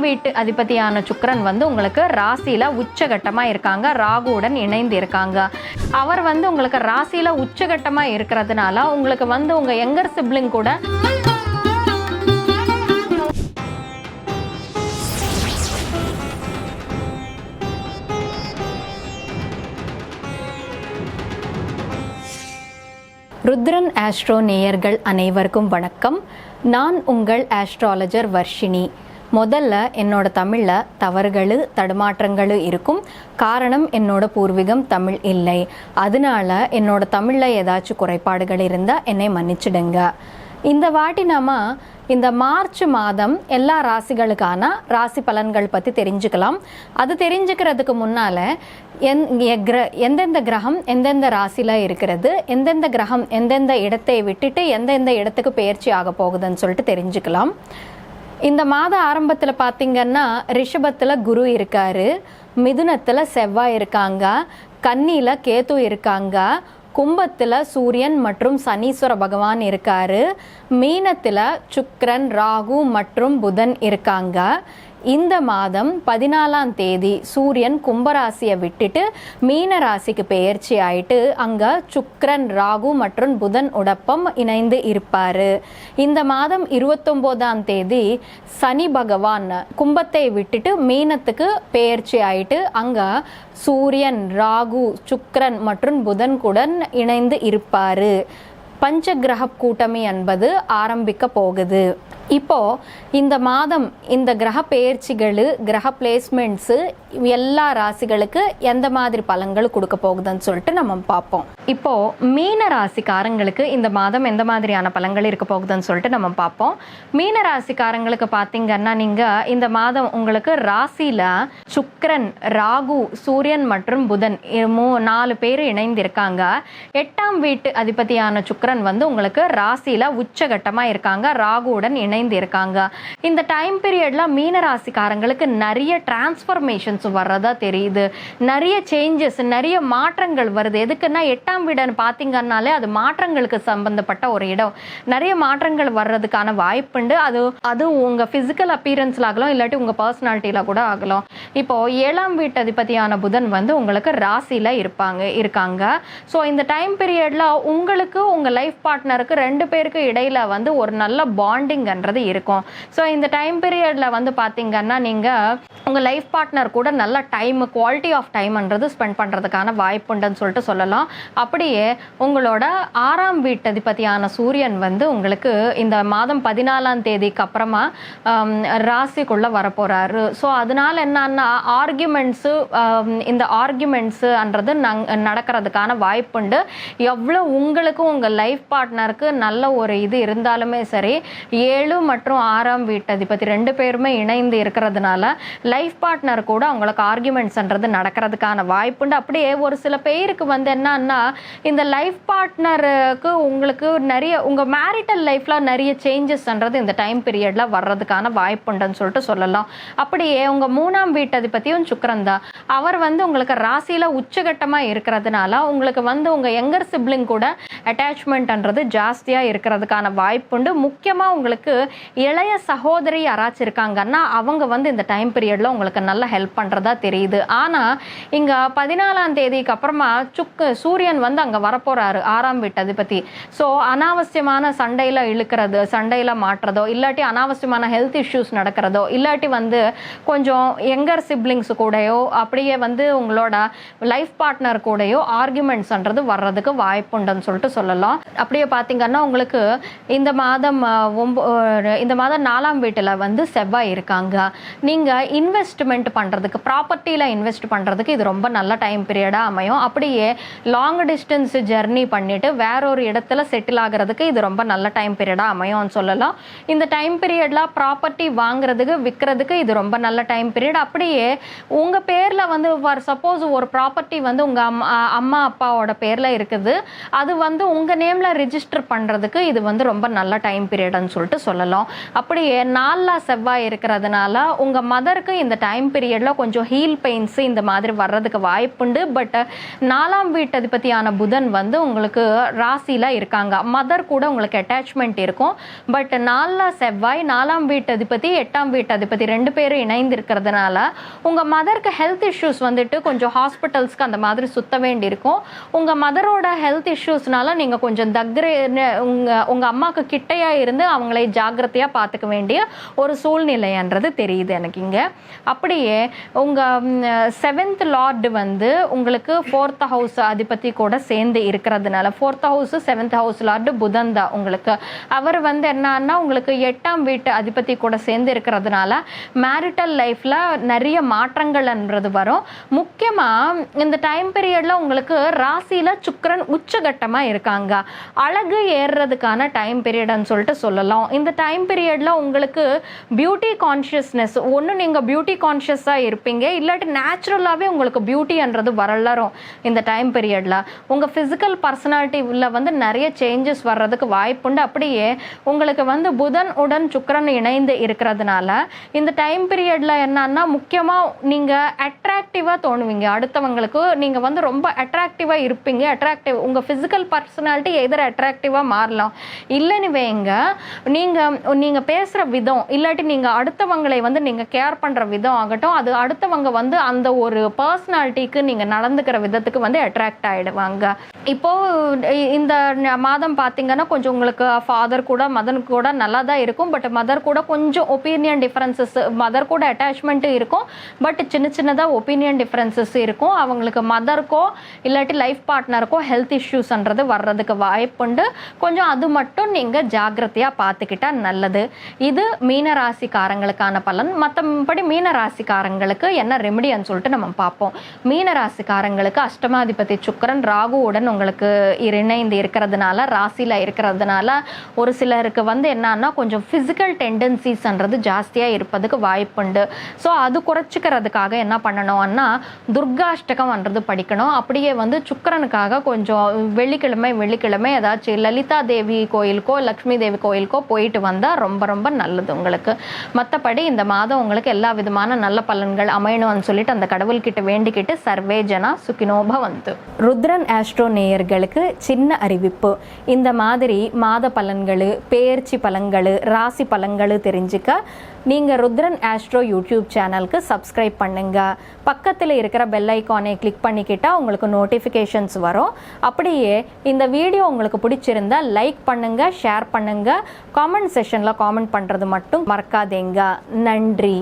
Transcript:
வீட்டு அதிபதியான சுக்கரன் வந்து உங்களுக்கு ராசியில உச்சகட்டமா இருக்காங்க. ராகுவுடன் இணைந்து இருக்காங்க. அவர் வந்து உங்களுக்கு ராசியில உச்சகட்டமா இருக்கிறதுனால உங்களுக்கு வந்து உங்க எங்கர் சிப்ளிங் கூட ருத்ரன் ஆஸ்ட்ரோ நேயர்கள் அனைவருக்கும் வணக்கம். நான் உங்கள் ஆஸ்ட்ராலஜர் வர்ஷினி. முதல்ல என்னோட தமிழில் தவறுகள் தடுமாற்றங்கள் இருக்கும். காரணம் என்னோட பூர்வீகம் தமிழ் இல்லை. அதனால என்னோட தமிழில் ஏதாச்சும் குறைபாடுகள் இருந்தால் என்னை மன்னிச்சிடுங்க. இந்த வாட்டி நாம இந்த மார்ச் மாதம் எல்லா ராசிகளுக்கான ராசி பலன்கள் பற்றி தெரிஞ்சுக்கலாம். அது தெரிஞ்சுக்கிறதுக்கு முன்னால் எந் கிர- எந்தெந்த கிரகம் எந்தெந்த ராசியில் இருக்கிறது எந்தெந்த கிரகம் எந்தெந்த இடத்தை விட்டுட்டு எந்தெந்த இடத்துக்கு பயிற்சி ஆக போகுதுன்னு சொல்லிட்டு தெரிஞ்சுக்கலாம். இந்த மாத ஆரம்பத்தில் பார்த்தீங்கன்னா ரிஷபத்தில் குரு இருக்காரு மிதுனத்தில் செவ்வாய் இருக்காங்க கன்னியில் கேத்து இருக்காங்க கும்பத்தில் சூரியன் மற்றும் சனீஸ்வர பகவான் இருக்காரு மீனத்தில் சுக்ரன் ராகு மற்றும் புதன் இருக்காங்க. இந்த மாதம் பதினாலாம் தேதி சூரியன் கும்பராசியை விட்டுட்டு மீன ராசிக்கு பெயர்ச்சி ஆயிட்டு அங்கே சுக்ரன் ராகு மற்றும் புதன் உடப்பம் இணைந்து இருப்பார். இந்த மாதம் இருபத்தொம்போதாம் தேதி சனி பகவான் கும்பத்தை விட்டுட்டு மீனத்துக்கு பெயர்ச்சி ஆயிட்டு அங்கே சூரியன் ராகு சுக்ரன் மற்றும் புதன் குடன் இணைந்து பஞ்ச பஞ்சகிரக கூட்டமி என்பது ஆரம்பிக்க போகுது. இப்போது இந்த மாதம் இந்த கிரக பெயர்ச்சிகள் கிரக பிளேஸ்மெண்ட்ஸு எல்லா ராசிகளுக்கு எந்த மாதிரி பலன்கள் கொடுக்க போகுதுன்னு சொல்லிட்டு நம்ம பார்ப்போம். இப்போது மீன ராசிக்காரங்களுக்கு இந்த மாதம் எந்த மாதிரியான பலன்கள் இருக்க போகுதுன்னு சொல்லிட்டு நம்ம பார்ப்போம். மீன ராசிக்காரங்களுக்கு பார்த்தீங்கன்னா நீங்கள் இந்த மாதம் உங்களுக்கு ராசியில் சுக்கரன் ராகு சூரியன் மற்றும் புதன் மூ நாலு பேர் இணைந்திருக்காங்க. எட்டாம் வீட்டு அதிபதியான சுக்கரன் வந்து உங்களுக்கு ராசியில் உச்சகட்டமாக இருக்காங்க. ராகுவுடன் இணை இணைந்து இருக்காங்க இந்த டைம் பீரியட்ல மீன ராசிக்காரங்களுக்கு நிறைய டிரான்ஸ்ஃபர்மேஷன்ஸ் வர்றதா தெரியுது. நிறைய சேஞ்சஸ் நிறைய மாற்றங்கள் வருது. எதுக்குன்னா எட்டாம் வீடுன்னு பார்த்தீங்கன்னாலே அது மாற்றங்களுக்கு சம்பந்தப்பட்ட ஒரு இடம். நிறைய மாற்றங்கள் வர்றதுக்கான வாய்ப்புண்டு அது அது உங்க பிசிக்கல் அப்பீரன்ஸ்ல ஆகலாம் இல்லாட்டி உங்க பர்சனாலிட்டியில கூட ஆகலாம். இப்போ ஏழாம் வீட்டு அதிபதியான புதன் வந்து உங்களுக்கு ராசியில இருப்பாங்க இருக்காங்க. ஸோ இந்த டைம் பீரியட்ல உங்களுக்கு உங்க லைஃப் பார்ட்னருக்கு ரெண்டு பேருக்கு இடையில வந்து ஒரு நல்ல பாண்டிங் பாண்டிங்ன்றது இருக்கும். ஸோ இந்த டைம் பீரியடில் வந்து பார்த்தீங்கன்னா நீங்கள் உங்கள் லைஃப் பார்ட்னர் கூட நல்ல டைம் குவாலிட்டி ஆஃப் டைம்ன்றது ஸ்பெண்ட் பண்ணுறதுக்கான வாய்ப்புண்டுன்னு சொல்லிட்டு சொல்லலாம். அப்படியே உங்களோட ஆறாம் வீட்டதிபதியான சூரியன் வந்து உங்களுக்கு இந்த மாதம் பதினாலாம் தேதிக்கு அப்புறமா ராசிக்குள்ளே வரப்போகிறாரு ஸோ அதனால என்னன்னா ஆர்கியூமெண்ட்ஸு இந்த ஆர்கியூமெண்ட்ஸுன்றது நங் நடக்கிறதுக்கான வாய்ப்புண்டு எவ்வளோ உங்களுக்கும் உங்கள் லைஃப் பார்ட்னருக்கு நல்ல ஒரு இது இருந்தாலுமே சரி ஏழு மற்றும் ஆறாம் வீட்டு அதிபதி ரெண்டு பேருமே இணைந்து இருக்கிறதுனால லைஃப் பார்ட்னர் கூட அவங்களுக்கு ஆர்குமெண்ட்ஸ்ன்றது நடக்கிறதுக்கான வாய்ப்புண்டு. அப்படியே ஒரு சில பேருக்கு வந்து என்னன்னா இந்த லைஃப் பார்ட்னருக்கு உங்களுக்கு நிறைய உங்கள் மேரிட்டல் லைஃப்பில் நிறைய சேஞ்சஸ்ன்றது இந்த டைம் பீரியடில் வர்றதுக்கான வாய்ப்புண்டுன்னு சொல்லிட்டு சொல்லலாம். அப்படியே உங்கள் மூணாம் வீட்டு அதிபதியும் சுக்கிரன் தான். அவர் வந்து உங்களுக்கு ராசியில் உச்சகட்டமாக இருக்கிறதுனால உங்களுக்கு வந்து உங்கள் எங்கர் சிப்ளிங் கூட அட்டாச்மெண்ட்ன்றது ஜாஸ்தியாக இருக்கிறதுக்கான வாய்ப்புண்டு. முக்கியமாக உங்களுக்கு இளைய சகோதரி யாராச்சும் இருக்காங்கன்னா அவங்க வந்து இந்த டைம் பீரியடில் உங்களுக்கு நல்லா ஹெல்ப் பண்ணுறதா தெரியுது. ஆனால் இங்கே பதினாலாம் தேதிக்கு அப்புறமா சுக்கு சூரியன் வந்து அங்கே வரப்போகிறாரு ஆறாம் வீட்டு அதிபதி. ஸோ அனாவசியமான சண்டையில் இழுக்கிறது சண்டையில் மாட்டுறதோ இல்லாட்டி அனாவசியமான ஹெல்த் இஷ்யூஸ் நடக்கிறதோ இல்லாட்டி வந்து கொஞ்சம் எங்கர் சிப்ளிங்ஸ் கூடயோ அப்படியே வந்து உங்களோட லைஃப் பார்ட்னர் கூடயோ ஆர்குமெண்ட்ஸ்ன்றது வர்றதுக்கு வாய்ப்புண்டுன்னு சொல்லிட்டு சொல்லலாம். அப்படியே பார்த்தீங்கன்னா உங்களுக்கு இந்த மாதம் அஹ், இந்த மாதம் நாலாம் வீட்டில் வந்து செவ்வாய் இருக்காங்க. நீங்கள் இன்வெஸ்ட்மெண்ட் பண்ணுறதுக்கு ப்ராப்பர்ட்டியில் இன்வெஸ்ட் பண்ணுறதுக்கு இது ரொம்ப நல்ல டைம் பீரியடாக அமையும். அப்படியே லாங் டிஸ்டன்ஸ் ஜெர்னி பண்ணிட்டு வேற ஒரு இடத்துல செட்டில் ஆகிறதுக்கு இது ரொம்ப நல்ல டைம் பீரியடாக அமையும்னு சொல்லலாம். இந்த டைம் பீரியடில் ப்ராப்பர்ட்டி வாங்குறதுக்கு விற்கிறதுக்கு இது ரொம்ப நல்ல டைம் பீரியட் அப்படியே உங்கள் பேரில் வந்து ஃபார் சப்போஸ் ஒரு ப்ராப்பர்ட்டி வந்து உங்கள் அம்மா அம்மா அப்பாவோட பேரில் இருக்குது. அது வந்து உங்கள் நேமில் ரிஜிஸ்டர் பண்ணுறதுக்கு இது வந்து ரொம்ப நல்ல டைம் பீரியட்னு சொல்லிட்டு சொல்லலாம். அப்படியே நாலில் செவ்வாய் இருக்கிறதுனால உங்கள் மதருக்கு இந்த டைம் பீரியடில் கொஞ்சம் ஹீல் பெயின்ஸ் இந்த மாதிரி வர்றதுக்கு வாய்ப்புண்டு. பட் நாலாம் வீட்டு அதிபதியான புதன் வந்து உங்களுக்கு ராசியில் இருக்காங்க. மதர் கூட உங்களுக்கு அட்டாச்மெண்ட் இருக்கும். பட் நாலில் செவ்வாய் நாலாம் வீட்டு அதிபதி எட்டாம் வீட்டு அதிபதி ரெண்டு பேரும் இணைந்து இருக்கிறதுனால உங்கள் மதருக்கு ஹெல்த் இஷ்யூஸ் வந்துட்டு கொஞ்சம் ஹாஸ்பிட்டல்ஸ்க்கு அந்த மாதிரி சுத்த வேண்டியிருக்கும். உங்கள் மதரோட ஹெல்த் இஷ்யூஸ்னால நீங்கள் கொஞ்சம் தக்கர உங்கள் உங்கள் அம்மாவுக்கு கிட்டையாக இருந்து அவங்களை ஜாக்கிரதையாக பார்த்துக்க வேண்டிய ஒரு சூழ்நிலைன்றது தெரியுது எனக்கு இங்கே. அப்படியே உங்கள் செவன்த் லார்டு வந்து உங்களுக்கு ஃபோர்த் ஹவுஸ் அதிபதி கூட சேர்ந்து இருக்கிறதுனால fourth house seventh house lord புதன் தான் உங்களுக்கு. அவர் வந்து என்னன்னா உங்களுக்கு எட்டாம் வீட்டு அதிபதி கூட சேர்ந்து இருக்கிறதுனால மேரிட்டல் லைஃப்பில் நிறைய மாற்றங்கள்ன்றது வரும். முக்கியமாக இந்த டைம் பீரியடில் உங்களுக்கு ராசியில் சுக்கரன் உச்சகட்டமாக இருக்காங்க. அழகு ஏறுறதுக்கான டைம் பீரியட்னு சொல்லிட்டு சொல்லலாம். இந்த டைம் பீரியடில் உங்களுக்கு பியூட்டி கான்ஷியஸ்னஸ் ஒன்று நீங்கள் பியூட்டி கான்ஷியஸாக இருப்பீங்க. இல்லாட்டி நேச்சுரலாகவே உங்களுக்கு பியூட்டின்றது வரலரும் இந்த டைம் பீரியடில் உங்கள் ஃபிசிக்கல் பர்சனாலிட்டியில் வந்து நிறைய சேஞ்சஸ் வர்றதுக்கு வாய்ப்புண்டு அப்படியே உங்களுக்கு வந்து புதன் உடன் சுக்கரன் இணைந்து இருக்கிறதுனால இந்த டைம் பீரியடில் என்னன்னா முக்கியமாக நீங்கள் அட்ராக்டிவாக தோணுவீங்க. அடுத்தவங்களுக்கு நீங்கள் வந்து ரொம்ப அட்ராக்டிவாக இருப்பீங்க. அட்ராக்டிவ் உங்கள் ஃபிசிக்கல் பர்சனாலிட்டி எதிர் அட்ராக்டிவாக மாறலாம். இல்லைன்னு வைங்க நீங்கள் நீங்கள் பேசுகிற விதம் இல்லாட்டி நீங்கள் அடுத்தவங்களை வந்து நீங்கள் கேர் பண்ணுற விதம் ஆகட்டும் அது அடுத்தவங்க வந்து அந்த ஒரு பர்சனாலிட்டிக்கு நீங்கள் நடந்துக்கிற விதத்துக்கு வந்து அட்ராக்ட் ஆகிடுவாங்க இப்போது இந்த மாதம் பார்த்தீங்கன்னா கொஞ்சம் உங்களுக்கு ஃபாதர் கூட மதன் கூட நல்லா தான் இருக்கும். பட் மதர் கூட கொஞ்சம் ஒப்பீனியன் டிஃப்ரென்சஸ் மதர் கூட அட்டாச்மெண்ட்டு இருக்கும். பட் சின்ன சின்னதாக ஒப்பீனியன் டிஃப்ரென்சஸ் இருக்கும். அவங்களுக்கு மதருக்கோ இல்லாட்டி லைஃப் பார்ட்னருக்கோ ஹெல்த் இஷ்யூஸ்ன்றது வர்றதுக்கு வாய்ப்புண்டு. கொஞ்சம் அது மட்டும் நீங்கள் ஜாக்கிரதையாக பார்த்துக்கிட்டா நல்லது. இது மீன ராசிக்காரங்களுக்கான பலன். மற்றபடி மீன ராசிக்காரங்களுக்கு என்ன ரெமெடின்னு சொல்லிட்டு நம்ம பார்ப்போம். மீன ராசிக்காரங்களுக்கு அஷ்டமாதிபதி சுக்கிரன் ராகுவுடன் உங்களுக்கு இணைந்து இருக்கிறதுனால ராசியில் இருக்கிறதுனால ஒரு சிலருக்கு வந்து என்னன்னா கொஞ்சம் ஃபிசிக்கல் டெண்டன்சிஸ்ன்றது ஜாஸ்தியாக இருப்பதுக்கு வாய்ப்புண்டு. ஸோ அது குறைச்சிக்கிறதுக்காக என்ன பண்ணணும்னா துர்காஷ்டகம்ன்றது படிக்கணும். அப்படியே வந்து சுக்கரனுக்காக கொஞ்சம் வெள்ளிக்கிழமை வெள்ளிக்கிழமை ஏதாச்சும் லலிதா தேவி கோயிலுக்கோ லக்ஷ்மி தேவி கோயிலுக்கோ போயிட்டு வந்தால் ரொம்ப ரொம்ப நல்லது உங்களுக்கு. மற்றபடி இந்த மாதம் உங்களுக்கு எல்லா விதமான நல்ல பலன்கள் அமையணும்னு சொல்லிட்டு அந்த கடவுள்கிட்ட வேண்டிக்கிட்டு சர்வே ஜனா சுகினோப வந்து ருத்ரன் ஆஸ்ட்ரோ நேயர்களுக்கு சின்ன அறிவிப்பு. இந்த மாதிரி மாத பலன்கள் பெயர்ச்சி பலன்கள் ராசி பலன்கள் தெரிஞ்சுக்க நீங்கள் ருத்ரன் ஆஸ்ட்ரோ யூடியூப் சேனலுக்கு சப்ஸ்கிரைப் பண்ணுங்கள் பக்கத்தில் இருக்கிற பெல் ஐக்கானை கிளிக் பண்ணிக்கிட்டால் உங்களுக்கு நோட்டிஃபிகேஷன்ஸ் வரும். அப்படியே இந்த வீடியோ உங்களுக்கு பிடிச்சிருந்தா லைக் பண்ணுங்கள் ஷேர் பண்ணுங்கள் காமெண்ட் செஷனில் காமெண்ட் பண்ணுறது மட்டும் மறக்காதேங்க. நன்றி.